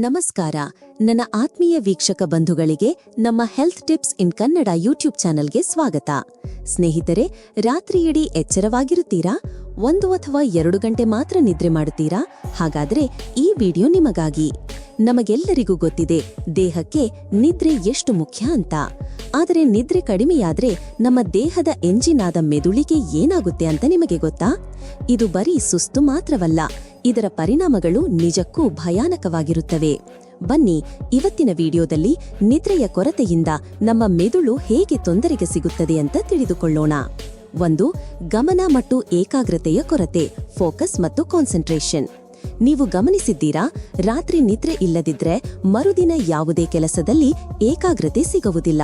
ನಮಸ್ಕಾರ. ನನ್ನ ಆತ್ಮೀಯ ವೀಕ್ಷಕ ಬಂಧುಗಳಿಗೆ ನಮ್ಮ health tips in Kannada YouTube ಚಾನೆಲ್ಗೆ ಸ್ವಾಗತ. ಸ್ನೇಹಿತರೆ, ರಾತ್ರಿಯಿಡೀ ಎಚ್ಚರವಾಗಿರುತ್ತೀರಾ? ಒಂದು ಅಥವಾ ಎರಡು ಗಂಟೆ ಮಾತ್ರ ನಿದ್ರೆ ಮಾಡುತ್ತೀರಾ? ಹಾಗಾದ್ರೆ ಈ ವಿಡಿಯೋ ನಿಮಗಾಗಿ. ನಮಗೆಲ್ಲರಿಗೂ ಗೊತ್ತಿದೆ, ದೇಹಕ್ಕೆ ನಿದ್ರೆ ಎಷ್ಟು ಮುಖ್ಯ ಅಂತ. ಆದರೆ ನಿದ್ರೆ ಕಡಿಮೆಯಾದ್ರೆ ನಮ್ಮ ದೇಹದ ಎಂಜಿನ್ ಆದ ಮೆದುಳಿಗೆ ಏನಾಗುತ್ತೆ ಅಂತ ನಿಮಗೆ ಗೊತ್ತಾ? ಇದು ಬರೀ ಸುಸ್ತು ಮಾತ್ರವಲ್ಲ, ಇದರ ಪರಿಣಾಮಗಳು ನಿಜಕ್ಕೂ ಭಯಾನಕವಾಗಿರುತ್ತವೆ. ಬನ್ನಿ, ಇವತ್ತಿನ ವಿಡಿಯೋದಲ್ಲಿ ನಿದ್ರೆಯ ಕೊರತೆಯಿಂದ ನಮ್ಮ ಮೆದುಳು ಹೇಗೆ ತೊಂದರೆಗೆ ಸಿಗುತ್ತದೆ ಅಂತ ತಿಳಿದುಕೊಳ್ಳೋಣ. ಒಂದು, ಗಮನ ಮತ್ತು ಏಕಾಗ್ರತೆಯ ಕೊರತೆ, ಫೋಕಸ್ ಮತ್ತು ಕಾನ್ಸಂಟ್ರೇಷನ್. ನೀವು ಗಮನಿಸಿದ್ದೀರಾ? ರಾತ್ರಿ ನಿದ್ರೆ ಇಲ್ಲದಿದ್ರೆ ಮರುದಿನ ಯಾವುದೇ ಕೆಲಸದಲ್ಲಿ ಏಕಾಗ್ರತೆ ಸಿಗುವುದಿಲ್ಲ.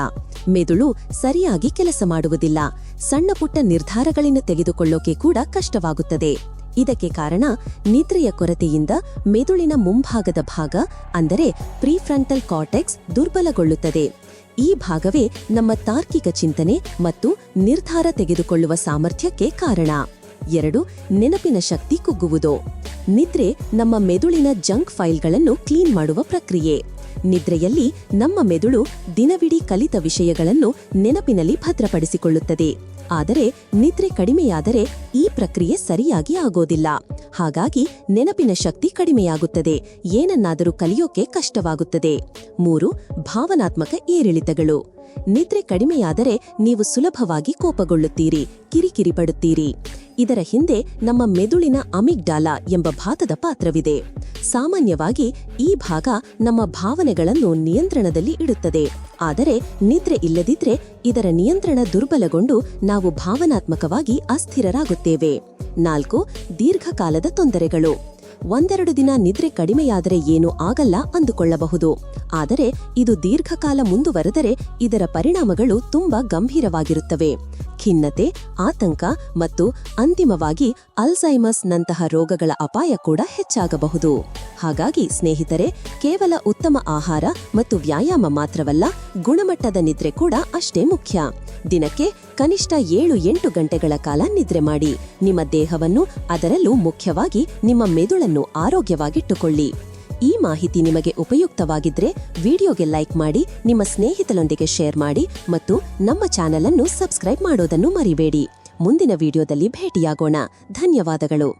ಮೆದುಳು ಸರಿಯಾಗಿ ಕೆಲಸ ಮಾಡುವುದಿಲ್ಲ. ಸಣ್ಣ ಪುಟ್ಟ ನಿರ್ಧಾರಗಳನ್ನು ತೆಗೆದುಕೊಳ್ಳೋಕೆ ಕೂಡ ಕಷ್ಟವಾಗುತ್ತದೆ. ಇದಕ್ಕೆ ಕಾರಣ ನಿದ್ರೆಯ ಕೊರತೆಯಿಂದ ಮೆದುಳಿನ ಮುಂಭಾಗದ ಭಾಗ, ಅಂದರೆ ಪ್ರೀಫ್ರಂಟಲ್ ಕಾರ್ಟೆಕ್ಸ್, ದುರ್ಬಲಗೊಳ್ಳುತ್ತದೆ. ಈ ಭಾಗವೇ ನಮ್ಮ ತಾರ್ಕಿಕ ಚಿಂತನೆ ಮತ್ತು ನಿರ್ಧಾರ ತೆಗೆದುಕೊಳ್ಳುವ ಸಾಮರ್ಥ್ಯಕ್ಕೆ ಕಾರಣ. ಎರಡು, ನೆನಪಿನ ಶಕ್ತಿ ಕುಗ್ಗುವುದು. ನಿದ್ರೆ ನಮ್ಮ ಮೆದುಳಿನ ಜಂಕ್ ಫೈಲ್ಗಳನ್ನು ಕ್ಲೀನ್ ಮಾಡುವ ಪ್ರಕ್ರಿಯೆ. ನಿದ್ರೆಯಲ್ಲಿ ನಮ್ಮ ಮೆದುಳು ದಿನವಿಡೀ ಕಲಿತ ವಿಷಯಗಳನ್ನು ನೆನಪಿನಲ್ಲಿ ಭದ್ರಪಡಿಸಿಕೊಳ್ಳುತ್ತದೆ. ಆದರೆ ನಿದ್ರೆ ಕಡಿಮೆಯಾದರೆ ಈ ಪ್ರಕ್ರಿಯೆ ಸರಿಯಾಗಿ ಆಗೋದಿಲ್ಲ. ಹಾಗಾಗಿ ನೆನಪಿನ ಶಕ್ತಿ ಕಡಿಮೆಯಾಗುತ್ತದೆ. ಏನನ್ನಾದರೂ ಕಲಿಯೋಕೆ ಕಷ್ಟವಾಗುತ್ತದೆ. ಮೂರು, ಭಾವನಾತ್ಮಕ ಏರಿಳಿತಗಳು. ನಿದ್ರೆ ಕಡಿಮೆಯಾದರೆ ನೀವು ಸುಲಭವಾಗಿ ಕೋಪಗೊಳ್ಳುತ್ತೀರಿ, ಕಿರಿಕಿರಿ ಪಡುತ್ತೀರಿ. ಇದರ ಹಿಂದೆ ನಮ್ಮ ಮೆದುಳಿನ ಅಮಿಗ್ಡಾಲ ಎಂಬ ಭಾಗದ ಪಾತ್ರವಿದೆ. ಸಾಮಾನ್ಯವಾಗಿ ಈ ಭಾಗ ನಮ್ಮ ಭಾವನೆಗಳನ್ನು ನಿಯಂತ್ರಣದಲ್ಲಿ ಇಡುತ್ತದೆ. ಆದರೆ ನಿದ್ರೆ ಇಲ್ಲದಿದ್ರೆ ಇದರ ನಿಯಂತ್ರಣ ದುರ್ಬಲಗೊಂಡು ನಾವು ಭಾವನಾತ್ಮಕವಾಗಿ ಅಸ್ಥಿರರಾಗುತ್ತೇವೆ. ನಾಲ್ಕು, ದೀರ್ಘಕಾಲದ ತೊಂದರೆಗಳು. ಒಂದೆರಡು ದಿನ ನಿದ್ರೆ ಕಡಿಮೆಯಾದರೆ ಏನೂ ಆಗಲ್ಲ ಅಂದುಕೊಳ್ಳಬಹುದು. ಆದರೆ ಇದು ದೀರ್ಘಕಾಲ ಮುಂದುವರೆದರೆ ಇದರ ಪರಿಣಾಮಗಳು ತುಂಬಾ ಗಂಭೀರವಾಗಿರುತ್ತವೆ. ಖಿನ್ನತೆ, ಆತಂಕ ಮತ್ತು ಅಂತಿಮವಾಗಿ ಅಲ್ಝೈಮಸ್ ನಂತಹ ರೋಗಗಳ ಅಪಾಯ ಕೂಡ ಹೆಚ್ಚಾಗಬಹುದು. ಹಾಗಾಗಿ ಸ್ನೇಹಿತರೆ, ಕೇವಲ ಉತ್ತಮ ಆಹಾರ ಮತ್ತು ವ್ಯಾಯಾಮ ಮಾತ್ರವಲ್ಲ, ಗುಣಮಟ್ಟದ ನಿದ್ರೆ ಕೂಡ ಅಷ್ಟೇ ಮುಖ್ಯ. ದಿನಕ್ಕೆ ಕನಿಷ್ಠ ಏಳು ಎಂಟು ಗಂಟೆಗಳ ಕಾಲ ನಿದ್ರೆ ಮಾಡಿ. ನಿಮ್ಮ ದೇಹವನ್ನು ಅದರಲ್ಲೂ ಮುಖ್ಯವಾಗಿ ನಿಮ್ಮ ಮೆದುಳನ್ನು ಆರೋಗ್ಯವಾಗಿಟ್ಟುಕೊಳ್ಳಿ. ಈ ಮಾಹಿತಿ ನಿಮಗೆ ಉಪಯುಕ್ತವಾಗಿದ್ರೆ ವಿಡಿಯೋಗೆ ಲೈಕ್ ಮಾಡಿ, ನಿಮ್ಮ ಸ್ನೇಹಿತರೊಂದಿಗೆ ಶೇರ್ ಮಾಡಿ ಮತ್ತು ನಮ್ಮ ಚಾನೆಲ್ ಅನ್ನು ಸಬ್ಸ್ಕ್ರೈಬ್ ಮಾಡೋದನ್ನು ಮರಿಬೇಡಿ. ಮುಂದಿನ ವಿಡಿಯೋದಲ್ಲಿ ಭೇಟಿಯಾಗೋಣ. ಧನ್ಯವಾದಗಳು.